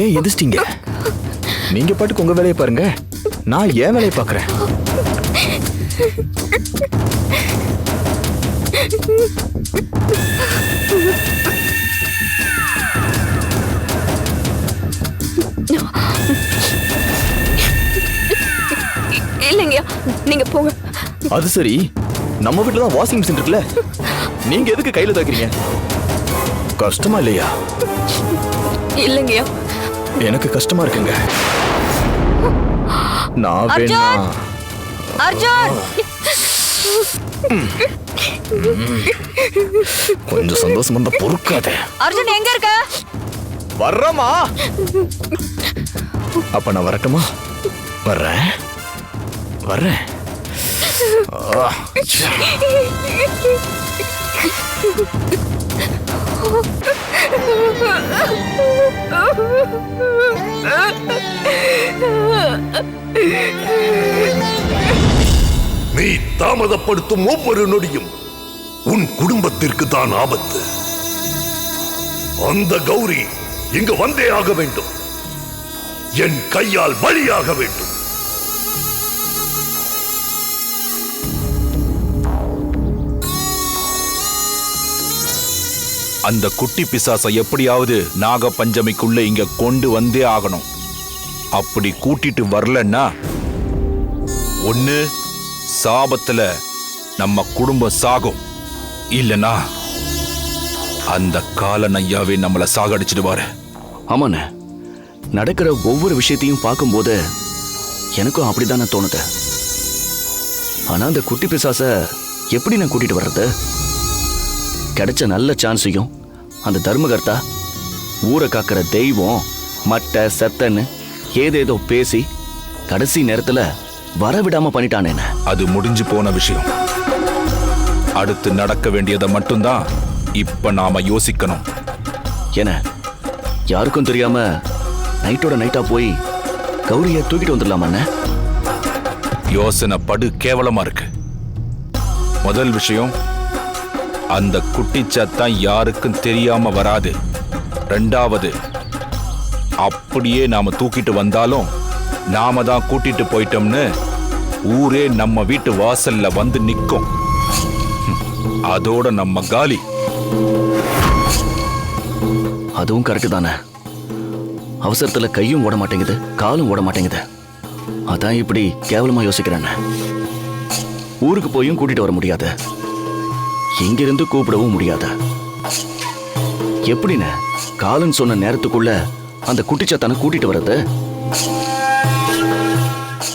ஏன் எந்திரிச்சிட்டீங்க நீங்க பாட்டுக்கு உங்க வேலையை பாருங்க. நான் என் வேலையை பார்க்கறேன். இல்லைங்கய்யா நீங்க போங்க. அது சரி. நம்ம வீட்டுல தான் வாஷிங் மிஷின் இருக்குல்ல. நீங்க எதுக்கு கையில தாக்குறீங்க? கஷ்டமா இல்லையா? இல்லைங்கய்யா. எனக்கு கஷ்டமா இருக்குங்க. நான் அர்ஜுன்! வேணா அர்ஜுன்! கொஞ்சம் சந்தோஷம் வந்தா பொறுக்காத. அர்ஜுன் எங்க இருக்க? வர்றமா அப்ப நான் வரட்டுமா? வர்றேன். வர்றேன். நீ தாமதப்படுத்தும் ஒவ்வொரு நொடியும் உன் குடும்பத்திற்கு தான் ஆபத்து. அந்த கௌரி இங்கு வந்தே ஆக வேண்டும். என் கையால் பலியாக வேண்டும். அந்த குட்டி பிசாசை எப்படியாவது நாக பஞ்சமிக்குள்ள இங்க கொண்டு வந்தே ஆகணும். அப்படி கூட்டிட்டு வரலன்னா ஒண்ணு சாபத்துல நம்ம குடும்பம் சாகும். இல்லனா அந்த காலன் ஐயாவே நம்மள சாகடிச்சிடுவாரு. ஆமாண்ண. நடக்கிற ஒவ்வொரு விஷயத்தையும் பார்க்கும்போது எனக்கும் அப்படிதானே தோணுது. ஆனா அந்த குட்டி பிசாச எப்படி நான் கூட்டிட்டு வர்றது? கிடைச்ச நல்ல சான்ஸையும் அந்த தர்மகர்த்தா ஊரை காக்கிற தெய்வம் மட்டை செத்தன்னு ஏதேதோ பேசி கடைசி நேரத்துல வரவிடாம பண்ணிட்டானே அது முடிஞ்சு போன விஷயம். அடுத்து நடக்க வேண்டியதை மட்டும்தான் இப்ப நாம யோசிக்கணும். என யாருக்கும் தெரியாம நைட்டோட நைட்டா போய் கௌரிய தூக்கிட்டு வந்துடலாமாண்ணே? யோசனை படு கேவலமா இருக்கு. முதல் விஷயம் அந்த குட்டிச்சாத்தான் யாருக்கும் தெரியாம வராது. ரெண்டாவது அப்படியே நாம தூக்கிட்டு வந்தாலும் நாம தான் கூட்டிட்டு போயிட்டோம்னு ஊரே நம்ம வீட்டு வாசல்ல வந்து நிற்கும் அதோட நம்ம காலி. அதுவும் கரெக்டு தானே? அவசரத்தில் கையும் ஓட மாட்டேங்குது காலும் ஓட மாட்டேங்குது. அதான் இப்படி கேவலமா யோசிக்கிறேன்னு. ஊருக்கு போயும் கூட்டிட்டு வர முடியாது. இங்கிருந்து கூப்பிடவும் முடியாது. எப்படின்னு காலன் சொன்ன நேரத்துக்குள்ள அந்த குட்டிச்சாத்தானை கூட்டிட்டு வர்றது?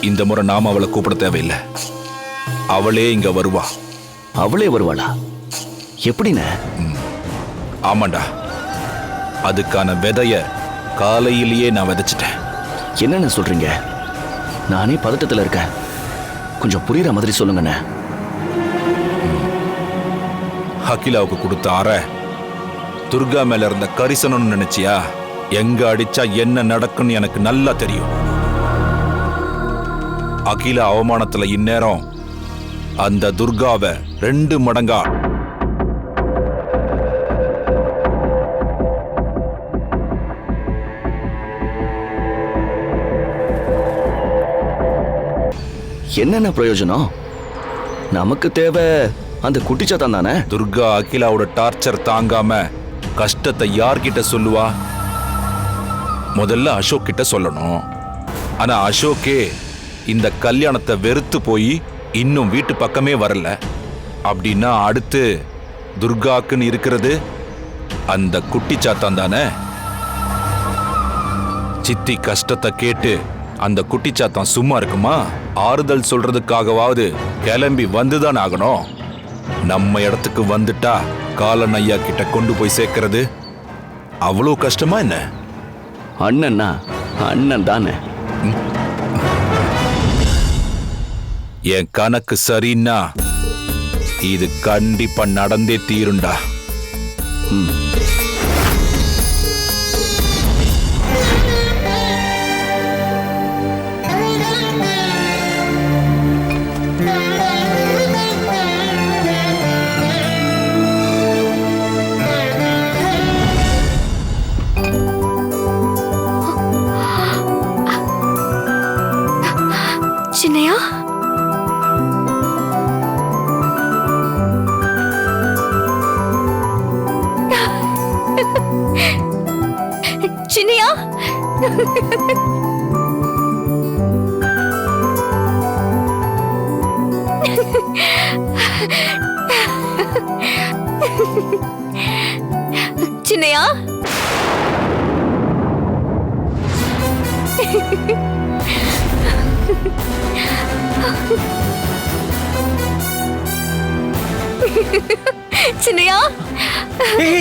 இந்த முறை நாம அவளை கூப்பிட தேவையில்லை. அவளே இங்க வருவா. அவளே வருவாளா? எப்படின்னு? ஆமாண்டா. அதுக்கான விதைய காலையிலேயே நான் விதைச்சிட்டேன். என்னென்ன சொல்றீங்க? நானே பதட்டத்துல இருக்கேன். கொஞ்சம் புரியுற மாதிரி சொல்லுங்கண்ணே. அகிலாவுக்கு கொடுத்த அறை. துர்கா மேல இருந்த கரிசனம்னு நினைச்சியா? எங்க அடிச்சா என்ன நடக்கும்னு எனக்கு நல்லா தெரியும். அகிலா அவமானத்துல இந்நேரம் அந்த துர்காவை ரெண்டு மடங்கா. என்னென்ன பிரயோஜனம்? நமக்கு தேவை அந்த குட்டிச்சாத்தான் தானே? துர்கா அகிலாவோட டார்ச்சர் தாங்காம கஷ்டத்தை யார்கிட்ட சொல்லுவா? முதல்ல அசோக் கிட்ட சொல்லணும். ஆனா அசோக்கே இந்த கல்யாணத்தை வெறுத்து போய் இன்னும் வீட்டு பக்கமே வரல. அப்படின்னா அடுத்து துர்காக்குன்னு இருக்கிறது அந்த குட்டி சாத்தான் தானே? சித்தி கஷ்டத்தை கேட்டு அந்த குட்டிச்சாத்தான் சும்மா இருக்குமா? ஆறுதல் சொல்றதுக்காகவாவது கிளம்பி வந்துதான் ஆகணும். நம்ம இடத்துக்கு வந்துட்டா காலன் ஐயா கிட்ட கொண்டு போய் சேர்க்கறது? அவ்வளோ கஷ்டமா என்ன? அண்ணன்னா அண்ணன் தானே. என் கணக்கு சரின்னா இது கண்டிப்பா நடந்தே தீருண்டா சின்னையா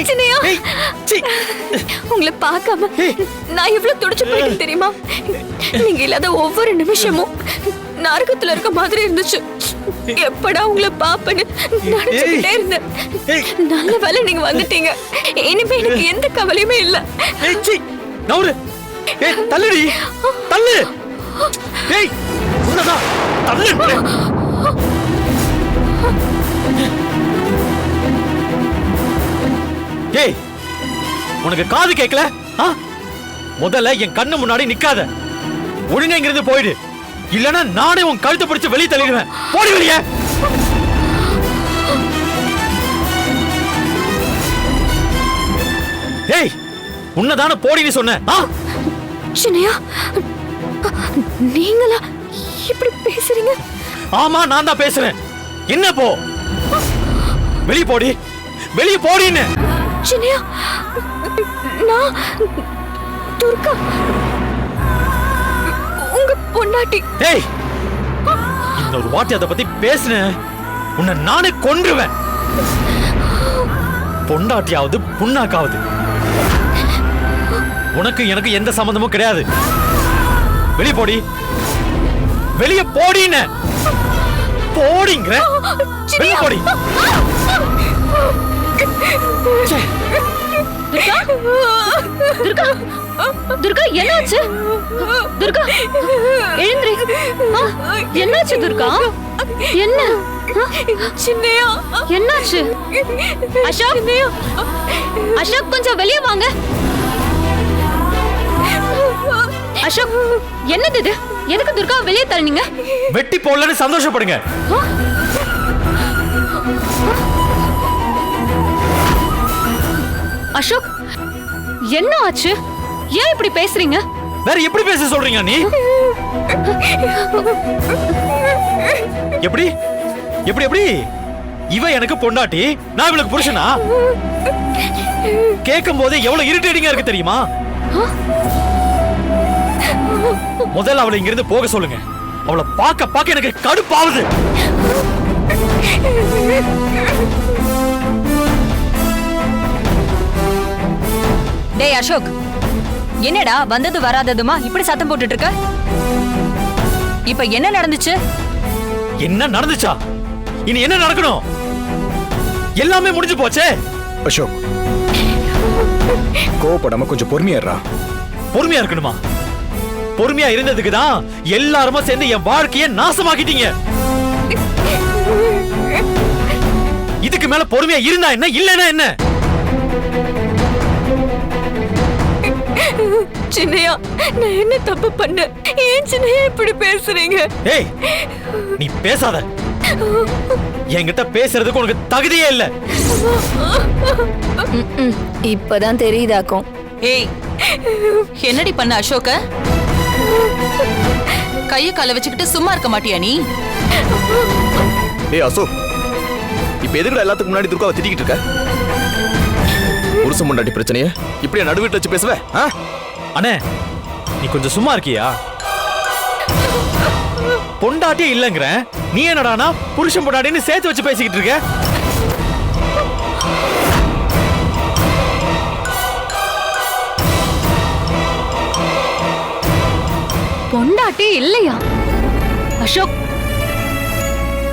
சின்னையா? உங்களை பார்க்காம நான் எவ்வளவு துடிச்சு போயிட்டேன் தெரியுமா? நீங்க இல்லாத ஒவ்வொரு நிமிஷமும் நரகத்துல இருக்க மாதிரி இருந்துச்சு. எப்படா உங்களை பாப்பேன்னு நினைச்சுக்கிட்டே இருந்தேன். நல்ல வேலை நீங்க வந்துட்டீங்க. இனிமே எனக்கு எந்த கவலையுமே இல்ல. நவுரு ஏய் தள்ளுடி. தள்ளு. ஏய் தள்ளு. ஏய் உனக்கு காது கேட்கல? முதல்ல என் கண்ணு முன்னாடி நிக்காத. ஒழுங்கா இங்கிருந்து போயிடு. இல்லனா நானே உன் கழுத்தை பிடிச்சு வெளியே தள்ளிடுவேன். போடி வெளியே. ஏய் உன்னதான போடின்னு சொன்னேன் ஆ? சின்னையா நீங்களா இப்படி பேசுறீங்க? ஆமா நான் தான் பேசுறேன். என்ன போ? வெளிய போடி. வெளிய போடின்னு. சின்னையா? நான் துர்கா. உங்க பொண்டாட்டி. ஏய் இன்னொரு வாட்டி அதை பத்தி பேசுனேன் உன்னை நானே கொன்றுவேன். பொண்டாட்டியாவது புண்ணாக்காவது. உனக்கு எனக்கு எந்த சம்பந்தமும் கிடையாது. வெளிய போடி. வெளிய போடின்னு. போடிங்கிற. வெளிய போடி. ச்சே. துர்கா? துர்கா என்னாச்சு? துர்கா எழுந்திரி. ஆ, என்னாச்சு துர்கா? என்ன? சின்னையா? என்னாச்சு? அசோக்? அசோக் கொஞ்சம் வெளியே வாங்க. அசோக் என்னது இது? எதுக்கு துர்கா வெளியே தள்ளினீங்க? வெட்டி போடலன்னு சந்தோஷப்படுங்க. அசோக் என்ன ஆச்சு? ஏன் இப்படி பேசுறீங்க? வேற எப்படி பேச சொல்றீங்க நீ? எப்படி? எப்படி எப்படி? இவ எனக்கு பொண்டாட்டி நான் இவளுக்கு புருஷனா? கேட்கும் போதே எவ்வளவு இரிட்டேட்டிங்கா இருக்கு தெரியுமா? முதல்ல அவளை இங்கிருந்து போக சொல்லுங்க. அவளை பார்க்க பார்க்க எனக்கு கடுப்பாவுது டேய் அசோக். என்னடா வந்தது வராததுமா? இப்படி சத்தம் போட்டுட்டு இருக்க இப்ப என்ன நடந்துச்சு? என்ன நடந்துச்சா? இனி என்ன நடக்கணும்? எல்லாமே முடிஞ்சு போச்சே? அசோக் கோவப்படாம கொஞ்சம் பொறுமையாடுறா பொறுமையா இருக்கணுமா? பொறுமையா இருந்ததுக்கு தான் எல்லாருமா சேர்ந்து என் வாழ்க்கைய நாசமாக்கிட்டீங்க. இதுக்கு மேல பொறுமையா இருந்தா என்ன இல்லைன்னா என்ன? சின்னையா நான் என்ன தப்பு பண்ண ஏன் சின்னையா இப்படி பேசுறீங்க? ஏய் நீ பேசாத. என்கிட்ட பேசுறதுக்கு உனக்கு தகுதியே இல்ல. இப்பதான் தெரியுதாக்கும். ஏய் என்னடி பண்ண அசோக கைய கால வச்சுக்கிட்டு சும்மா இருக்க மாட்டியா நீ? ஏய் அசோக் இப்ப எதுக்குடா எல்லாத்துக்கும் முன்னாடி துர்காவை திட்டிக்கிட்டு இருக்க? புருஷன் முன்னாடி பிரச்சனைய? இப்படியா நடுவீட்டு வச்சு பேசுவ? அண்ணே நீ கொஞ்சம் சும்மா இருக்கியா? பொண்டாட்டியே இல்லங்கிற. நீ என்னடானா புருஷன் பொண்டாட்டின்னு சேர்த்து வச்சு பேசிக்கிட்டு இருக்க? பொண்டாட்டி இல்லையா? அசோக்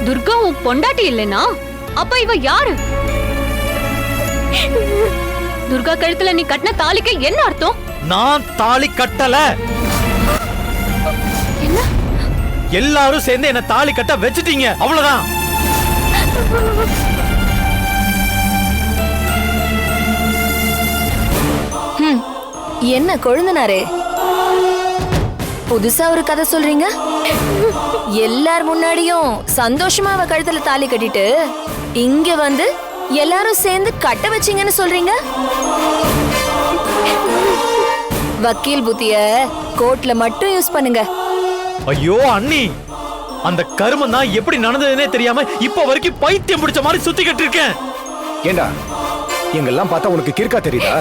துர்கா உன் பொண்டாட்டி இல்லைனா? அப்ப இவ யாரு? துர்கா கழுத்துல நீ கட்டின தாலிக்கு என்ன அர்த்தம்? நான் தாலி கட்டல. என்ன? எல்லாரும் சேர்ந்து என்ன தாலி கட்ட வச்சுட்டீங்க. அவ்வளவுதான். என்ன கொழுந்தனாரே? புதுசா ஒரு கதை சொல்றீங்க? எல்லார் முன்னாடியும் சந்தோஷமா அவ கழுத்துல தாலி கட்டிட்டு இங்க வந்து எல்லாரும் சேர்ந்து கட்ட வச்சீங்கன்னு சொல்றீங்க? வக்கீல் புத்திய கோர்ட்ல மட்டும் யூஸ் பண்ணுங்க. ஐயோ அண்ணி! அந்த கருமம் தான் எப்படி நடந்ததுன்னே தெரியாம இப்ப வரைக்கும் பைத்தியம் பிடிச்ச மாதிரி சுத்திக்கிட்டு இருக்கேன். ஏண்டா எங்கெல்லாம் பார்த்தா உனக்கு கிறுக்கா தெரியுதா?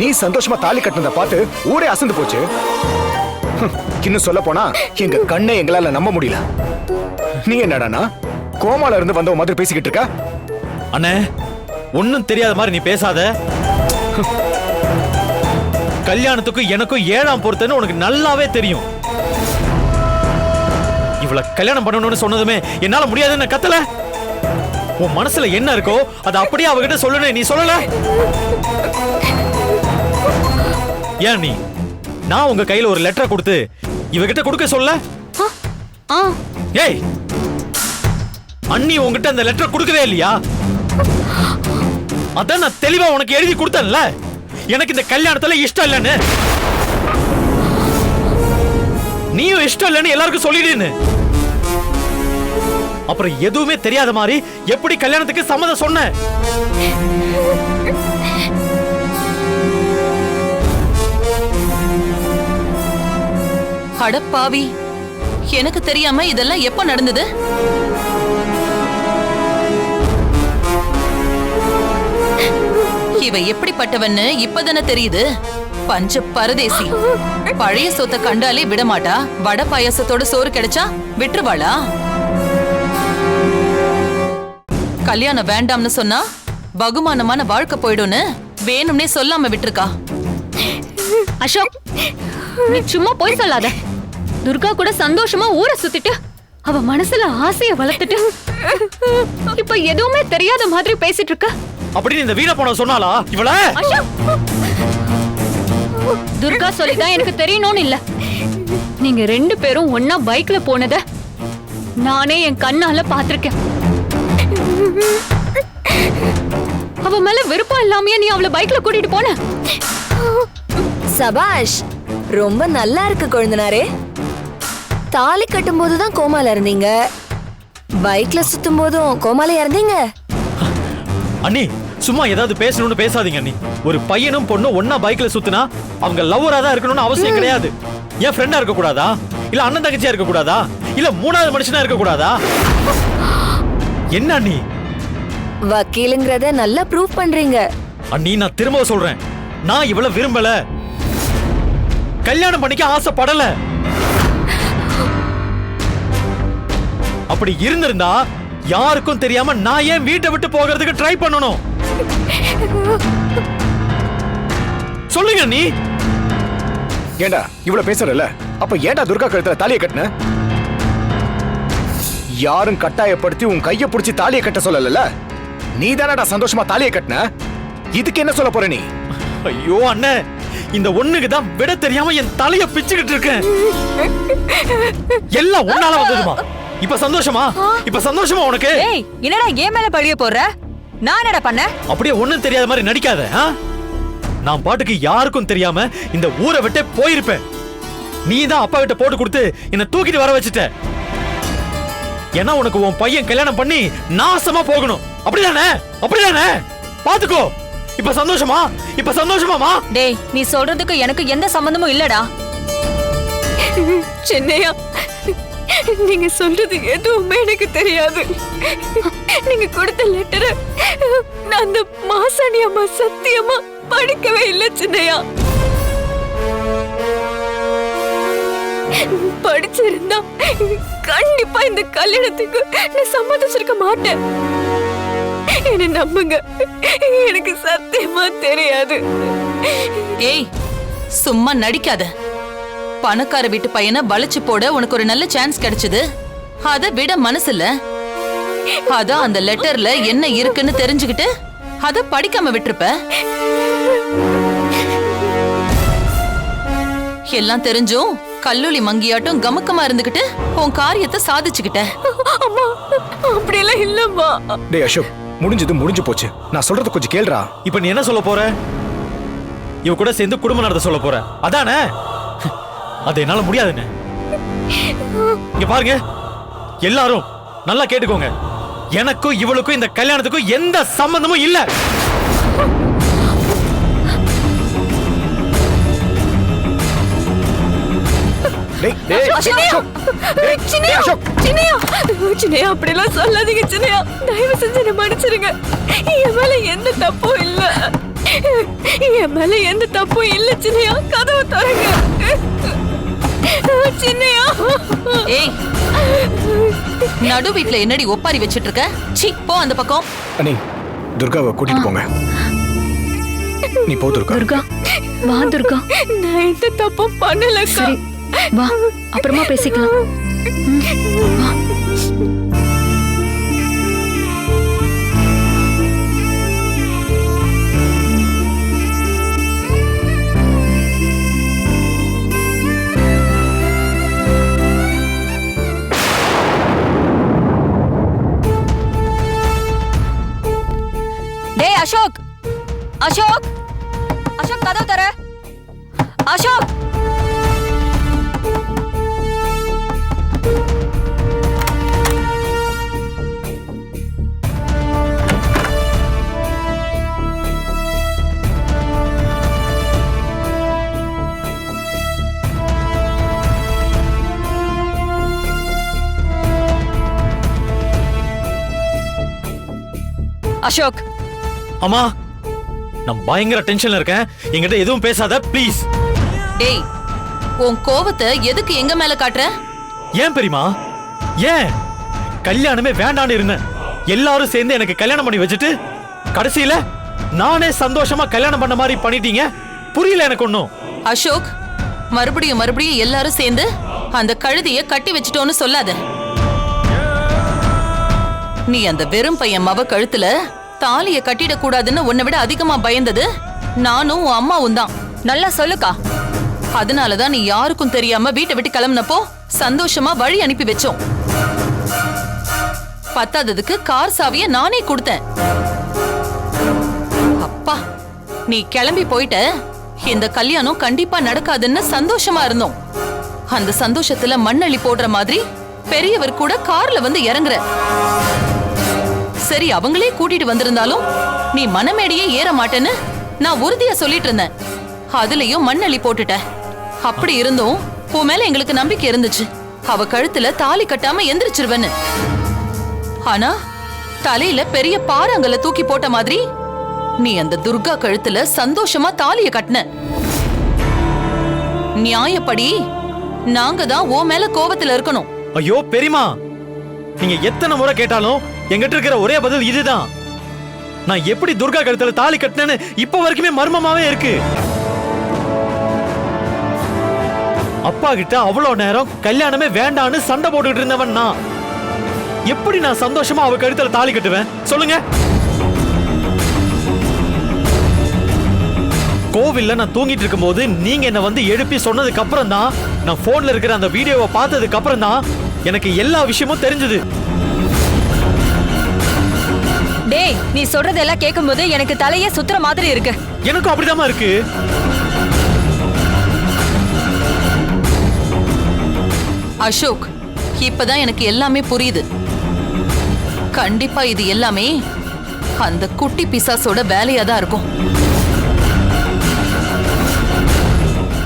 நீ சந்தோஷமா தாலி கட்டினதை பார்த்து ஊரே அசந்து போச்சு. ஹம், இன்னும் சொல்ல போனா எங்க கண்ணை எங்களால நம்ப முடியல. நீ என்னடானா கோமால இருந்து வந்தவ மாதிரி பேசிக்கிட்டு இருக்க? அண்ணே ஒண்ணும் தெரியாத மாதிரி நீ பேசாத. கல்யாணத்துக்கும் எனக்கும் ஏழாம் பொறுத்தன்னு உனக்கு நல்லாவே தெரியும். இவள கல்யாணம் பண்ணணும்னு சொன்னதுமே என்னால முடியாதுன்னு கத்தல. உன் மனசுல என்ன இருக்கோ அதை அப்படியே அவகிட்ட சொல்லணும் நீ சொல்லல? ஏன் நீ? நான் உங்க கையில ஒரு லெட்டரை கொடுத்து இவகிட்ட கொடுக்க சொல்ல? ஆ ஏய் அண்ணி உன்கிட்ட அந்த லெட்டர் கொடுக்கவே இல்லையா? அதான் நான் தெளிவா உனக்கு எழுதி கொடுத்தேன்ல. எனக்கு இந்த கல்யாணத்துல இஷ்டம் இல்லைன்னு. நீயும் இஷ்டம் இல்லைன்னு எல்லாருக்கும் சொல்லிடுன்னு. அப்புறம் எதுவுமே தெரியாத மாதிரி எப்படி கல்யாணத்துக்கு சம்மதம் சொன்ன? அடப்பாவி. எனக்கு தெரியாம இதெல்லாம் எப்ப நடந்தது? இவ எப்படிப்பட்டவன்னு இப்பதானே தெரியுது? பஞ்ச பரதேசி. பழைய சொத்தை கண்டாலே விடமாட்டா? வட பாயாசத்தோட சோறு கிடைச்சா விட்டுருவாளா? கல்யாணம் வேண்டாம்னு சொன்னா பகுமானமான வாழ்க்கை போயிடும்னு வேணும்னே சொல்லாம விட்டுருக்கா. அசோக் நீ சும்மா போய் சொல்லாத. துர்கா கூட சந்தோஷமா ஊரை சுத்திட்டு அவ மனசுல ஆசைய வளர்த்துட்டு இப்ப எதுவுமே தெரியாத மாதிரி பேசிட்டு இருக்க. அப்படின்னு இந்த வீண போன சொன்னாலா இவள துர்கா சொல்லிதான் எனக்கு தெரியணும்னு இல்ல. நீங்க ரெண்டு பேரும் ஒன்னா பைக்ல போனத நானே என் கண்ணால பாத்திருக்கேன் அவ மேல விருப்பம் இல்லாமயே நீ அவளை பைக்ல கூட்டிட்டு போன? சபாஷ் ரொம்ப நல்லா இருக்கு கொழுந்தனாரே. தாலி கட்டும் போதுதான் கோமால இருந்தீங்க. பைக்ல சுத்தும் போதும் கோமாலையா இருந்தீங்க? அண்ணி சும்மா ஏதாவது பேசணும்னு பேசாதீங்க அண்ணி. ஒரு பையனும் பொண்ணும் ஒன்னா பைக்ல சுத்துனா அவங்க லவ்வரா தான் இருக்கணும்னு அவசியம் கிடையாது. என் ஃப்ரெண்டா இருக்க கூடாதா இல்ல அண்ணன் தங்கச்சியா இருக்க கூடாதா இல்ல மூணாவது மனுஷனா இருக்க கூடாதா என்ன அண்ணி? வக்கீலுங்கிறத நல்லா ப்ரூவ் பண்றீங்க. அண்ணி நான் திரும்ப சொல்றேன். நான் இவ்வளவு விரும்பல. கல்யாணம் பண்ணிக்க ஆசைப்படல. அப்படி இருந்திருந்தா யாருக்கும் தெரியாம நான் ஏன் வீட்டை விட்டு போகிறதுக்கு ட்ரை பண்ணணும்? சொல்லுங்க நீ. ஏண்டா இவ்வளவு பேசுறல அப்ப ஏண்டா துர்கா கழுத்துல தாலியை கட்டின? யாரும் கட்டாயப்படுத்தி உன் கைய பிடிச்சி தாலியை கட்ட சொல்லல நீ தானடா சந்தோஷமா தாலியை கட்டின? இதுக்கு என்ன சொல்ல போற நீ? ஐயோ அண்ணே இந்த ஒண்ணுக்கு தான் விட தெரியாம என் தலைய பிச்சுக்கிட்டு இருக்கேன். எல்லாம் உன்னால வந்ததுமா இப்ப சந்தோஷமா? இப்ப சந்தோஷமா உனக்கு? ஏய் என்னடா ஏன் மேல பழிய போடுற? நான் என்னடா பண்ண? அப்படியே ஒண்ணும் தெரியாத மாதிரி நடிக்காத? நான் பாட்டுக்கு யாருக்கும் தெரியாம இந்த ஊரை விட்டே போயிருப்பேன். நீ தான் அப்பா கிட்ட போட்டு கொடுத்து என்ன தூக்கிட்டு வர வச்சுட்ட. ஏன்னா உனக்கு உன் பையன் கல்யாணம் பண்ணி நாசமா போகணும். அப்படிதானே? அப்படிதானே? பாத்துக்கோ. இப்ப சந்தோஷமா? இப்ப சந்தோஷமாமா டேய் நீ சொல்றதுக்கு எனக்கு எந்த சம்பந்தமும் இல்லடா. சென்னையா? நீங்க சொல்றது எதுவுமே எனக்கு தெரியாது. நீங்க கொடுத்த லெட்டர் நான் அந்த மாசாணி அம்மா சத்தியமா படிக்கவே இல்லை சின்னையா. படிச்சிருந்தா கண்டிப்பா இந்த கல்யாணத்துக்கு நான் சம்மதிச்சிருக்க மாட்டேன். என்ன நம்புங்க. எனக்கு சத்தியமா தெரியாது. ஏய் சும்மா நடிக்காத. பணக்கார வீட்டு பையனை வளைச்சு போட உனக்கு ஒரு நல்ல சான்ஸ் கிடைச்சது. அத விட மனசுல. அதான் அந்த லெட்டர்ல என்ன இருக்குன்னு தெரிஞ்சுக்கிட்டு அத படிக்காம விட்டிருப்ப. எல்லாம் தெரிஞ்சும் கல்லூலி மங்கியாட்டும் கமக்கமா இருந்துகிட்டு உன் காரியத்தை சாதிச்சுக்கிட்ட. அம்மா அப்படியெல்லாம் இல்லம்மா. டேய் அசோக் முடிஞ்சது முடிஞ்சு போச்சு. நான் சொல்றது கொஞ்சம் கேளுடா. இப்ப நீ என்ன சொல்ல போற? இவ கூட சேர்ந்து குடும்பம் நடத்த சொல்ல போற. அதானே? அது என்னால முடியாதுன்னு. இங்க பாருங்க. எல்லாரும் நல்லா கேட்டுக்கோங்க. எனக்கும் இவளுக்கும் இந்த கல்யாணத்துக்கும் எந்த சம்பந்தமும் இல்ல. அப்படிலாம் சொல்லாதீங்க சின்னையா. தயவு செஞ்சு என்ன மன்னிச்சிருங்க. என் மேல எந்த தப்பும் இல்ல. என் மேல எந்த தப்பும் இல்ல சின்னையா. கதவை தரங்க சின்னையா? ஏய் நடு வீட்ல என்னடி ஒப்பாரி வச்சிட்டு இருக்க சீ போ அந்த பக்கம். அண்ணி துர்காவை கூட்டிட்டு போங்க. நீ போ துர்கா. துர்கா வா துர்கா. நான் எந்த தப்பும் பண்ணலக்கா. சரி வா அப்புறமா பேசிக்கலாம். டேய் அசோக் அசோக் அசோக் கதவு தர அசோக் அசோக் அம்மா நான் பயங்கர டென்ஷன்ல இருக்கேன். என்கிட்ட எதுவும் பேசாத ப்ளீஸ் டேய் உன் கோவத்தை எதுக்கு எங்க மேல காட்டுற? ஏன் பெரியமா ஏன்? கல்யாணமே வேண்டான்னு இருந்தேன். எல்லாரும் சேர்ந்து எனக்கு கல்யாணம் பண்ணி வச்சுட்டு கடைசியில நானே சந்தோஷமா கல்யாணம் பண்ண மாதிரி பண்ணிட்டீங்க. புரியல எனக்கு ஒன்னும் அசோக் மறுபடியும் மறுபடியும் எல்லாரும் சேர்ந்து அந்த கழுதைய கட்டி வச்சிட்டோன்னு சொல்லாத. நீ அந்த வெறும் பையன் மவ கழுத்துல தாலிய கட்டிட கூடாதுன்னு உன்னை விட அதிகமா பயந்தது? நானும் உன் அம்மாவும் தான். நல்லா சொல்லுக்கா. அதனாலதான் நீ யாருக்கும் தெரியாம வீட்டை விட்டு கிளம்புனப்போ சந்தோஷமா வழி அனுப்பி வச்சோம். பத்தாததுக்கு கார் சாவிய நானே கொடுத்தேன். அப்பா நீ கிளம்பி போயிட்ட. இந்த கல்யாணம் கண்டிப்பா நடக்காதுன்னு சந்தோஷமா இருந்தோம். அந்த சந்தோஷத்துல மண்ணள்ளி போடுற மாதிரி பெரியவர் கூட கார்ல வந்து இறங்குற. சரி அவங்களே கூட்டிட்டு வந்திருந்தாலும் நீ மனமேடையே ஏற மாட்டேன்னு நான் உறுதியா சொல்லிட்டு இருந்தேன். அதுலயும் மண்ணள்ளி போட்டுட்ட. அப்படி இருந்தும் உன் மேல எங்களுக்கு நம்பிக்கை இருந்துச்சு. அவ கழுத்துல தாலி கட்டாம எந்திரிச்சிருவேன்னு. ஆனா தலையில பெரிய பாறாங்கல்ல தூக்கி போட்ட மாதிரி நீ அந்த துர்கா கழுத்துல சந்தோஷமா தாலிய கட்டின. நியாயப்படி நாங்க தான் ஓ மேல கோவத்துல இருக்கணும். ஐயோ பெரியமா நீங்க எத்தனை முறை கேட்டாலும் எங்கிட்ட இருக்கிற ஒரே பதில் இதுதான். நான் எப்படி துர்கா கழுத்துல தாலி கட்டினேன்னு இப்ப வரைக்குமே மர்மமாவே இருக்கு. அப்பா கிட்ட அவ்வளவு நேரம் கல்யாணமே வேண்டான்னு சண்டை போட்டுக்கிட்டு இருந்தவன் நான். எப்படி நான் சந்தோஷமா அவ கழுத்துல தாலி கட்டுவேன்? சொல்லுங்க. கோவில்ல நான் தூங்கிட்டு இருக்கும்போது நீங்க என்ன வந்து எழுப்பி சொன்னதுக்கு அப்புறம் தான் நான் போன்ல இருக்கிற அந்த வீடியோவை பார்த்ததுக்கு அப்புறம் தான் எனக்கு எல்லா விஷயமும் தெரிஞ்சது. டேய் நீ சொல்றதெல்லாம் கேட்கும்போது எனக்கு தலையே சுத்துற மாதிரி இருக்கு. எனக்கும் அப்படிதாம்மா இருக்கு. அசோக் இப்பதான் எனக்கு எல்லாமே புரியுது. கண்டிப்பா இது எல்லாமே அந்த குட்டி பிசாசோட வேலையா தான் இருக்கும்.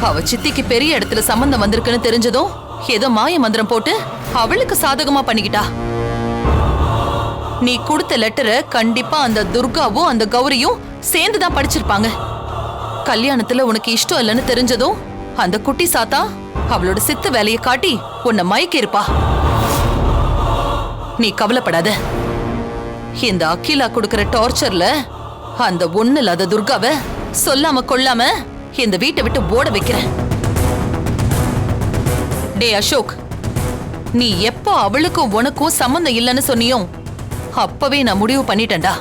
அவ சித்திக்கு பெரிய இடத்துல சம்பந்தம் வந்திருக்குன்னு தெரிஞ்சதும் ஏதோ மாய மந்திரம் போட்டு அவளுக்கு சாதகமா பண்ணிக்கிட்டா. நீ கொடுத்த லெட்டரை கண்டிப்பா அந்த துர்காவும் அந்த கௌரியும் சேர்ந்து தான் படிச்சிருப்பாங்க. கல்யாணத்துல உனக்கு இஷ்டம் இல்லைன்னு தெரிஞ்சதும் அந்த குட்டி சாத்தா அவளோட சித்து வேலையை காட்டி உன்னை மயக்கிருப்பா நீ கவலைப்படாத. இந்த அகிலா கொடுக்கிற டார்ச்சர்ல அந்த ஒண்ணு இல்லாத துர்காவை சொல்லாம கொள்ளாம இந்த வீட்டை விட்டு ஓட வைக்கிறேன். டே அசோக் நீ எப்போ அவளுக்கும் உனக்கும் சம்மந்தம் இல்லைன்னு சொன்னியும் அப்பவே நான் முடிவு பண்ணிட்டேன்டா.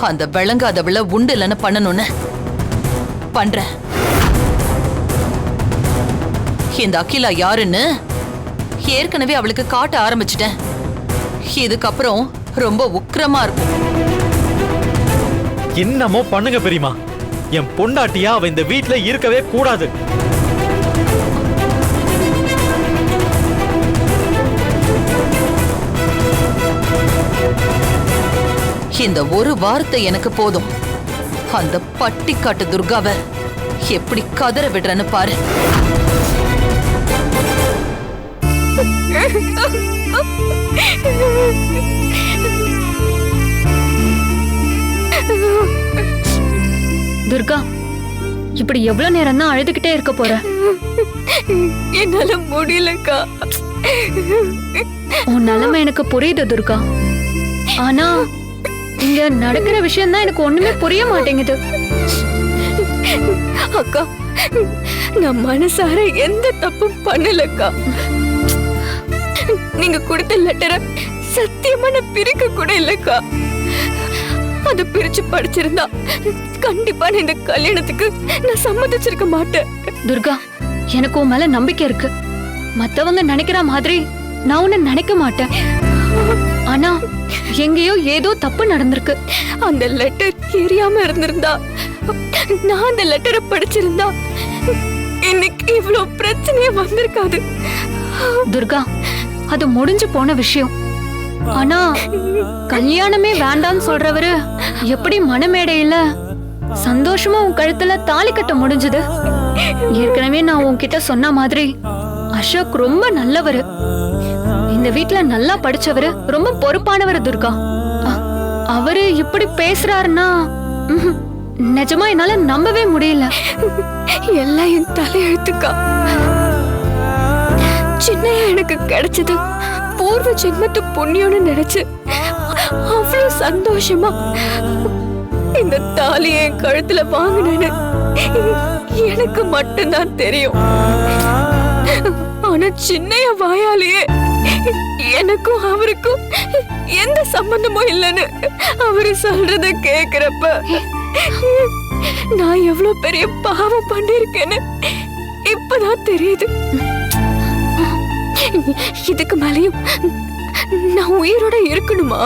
அந்த விளங்காதவள உண்டு இல்லைன்னு பண்ணணும்னு. பண்றேன். இந்த அகிலா யாருன்னு? ஏற்கனவே அவளுக்கு காட்ட ஆரம்பிச்சிட்டேன். இதுக்கப்புறம் ரொம்ப உக்கிரமா இருக்கும். என்னமோ பண்ணுங்க பெரியமா என் பொண்டாட்டியா அவ இந்த வீட்டுல இருக்கவே கூடாது. இந்த ஒரு வார்த்தை எனக்கு போதும். அந்த பட்டிக்காட்டு துர்காவை எப்படி கதற விடுறேன்னு பாரு. துர்கா இப்படி எவ்வளவு நேரம் தான் அழுதுகிட்டே இருக்க போற? என்னால முடியலக்கா. உன் நிலைமை எனக்கு புரியுது துர்கா. ஆனா இங்க நடக்கிற விஷயம் தான் எனக்கு ஒண்ணுமே புரிய மாட்டேங்குது. அக்கா நான் மனசார எந்த தப்பும் பண்ணலக்கா. நீங்க கொடுத்த லெட்டரை சத்தியமா நான் பிரிக்க கூட இல்லக்கா. அத பிரிச்சு படிச்சிருந்தா கண்டிப்பா நான் இந்த கல்யாணத்துக்கு நான் சம்மதிச்சிருக்க மாட்டேன். துர்கா எனக்கு உன் மேல நம்பிக்கை இருக்கு. மத்தவங்க நினைக்கிற மாதிரி நான் உன்னை நினைக்க மாட்டேன். ஆனா எங்கேயோ ஏதோ தப்பு நடந்திருக்கு. அந்த லெட்டர் எரியாம இருந்திருந்தா நான் அந்த லெட்டரை படிச்சிருந்தா இன்னைக்கு இவ்வளவு பிரச்சனையே வந்திருக்காது. துர்கா அது முடிஞ்சு போன விஷயம். ஆனா கல்யாணமே வேண்டாம்னு சொல்றவரு எப்படி மனமேடையில சந்தோஷமா உன் கழுத்துல தாலி கட்ட முடிஞ்சது? ஏற்கனவே நான் உன்கிட்ட சொன்ன மாதிரி அசோக் ரொம்ப நல்லவரு. இந்த வீட்ல நல்லா படிச்சவரு ரொம்ப பொறுப்பானவர் துர்கா. அவரு இப்படி பேசுறாருன்னா நிஜமா என்னால நம்பவே முடியல. எல்லாம் என் தலையெழுத்துக்கா. சின்னையா எனக்கு கிடைச்சது. பூர்வ ஜென்மத்து புண்ணியம்னு நினைச்சு அவ்வளவு சந்தோஷமா இந்த தாலியை என் கழுத்துல வாங்கினேன்னு எனக்கு மட்டும்தான் தெரியும். ஆனா சின்னைய வாயாலேயே எனக்கும் அவருக்கும் எந்த சம்பந்தமும் இல்லைன்னு அவரு சொல்றத கேக்குறப்ப நான் எவ்வளவு பெரிய பாவம் பண்ணிருக்கேன்னு இப்பதான் தெரியுது. இதுக்கு மேலேயும் நான் உயிரோட இருக்கணுமா?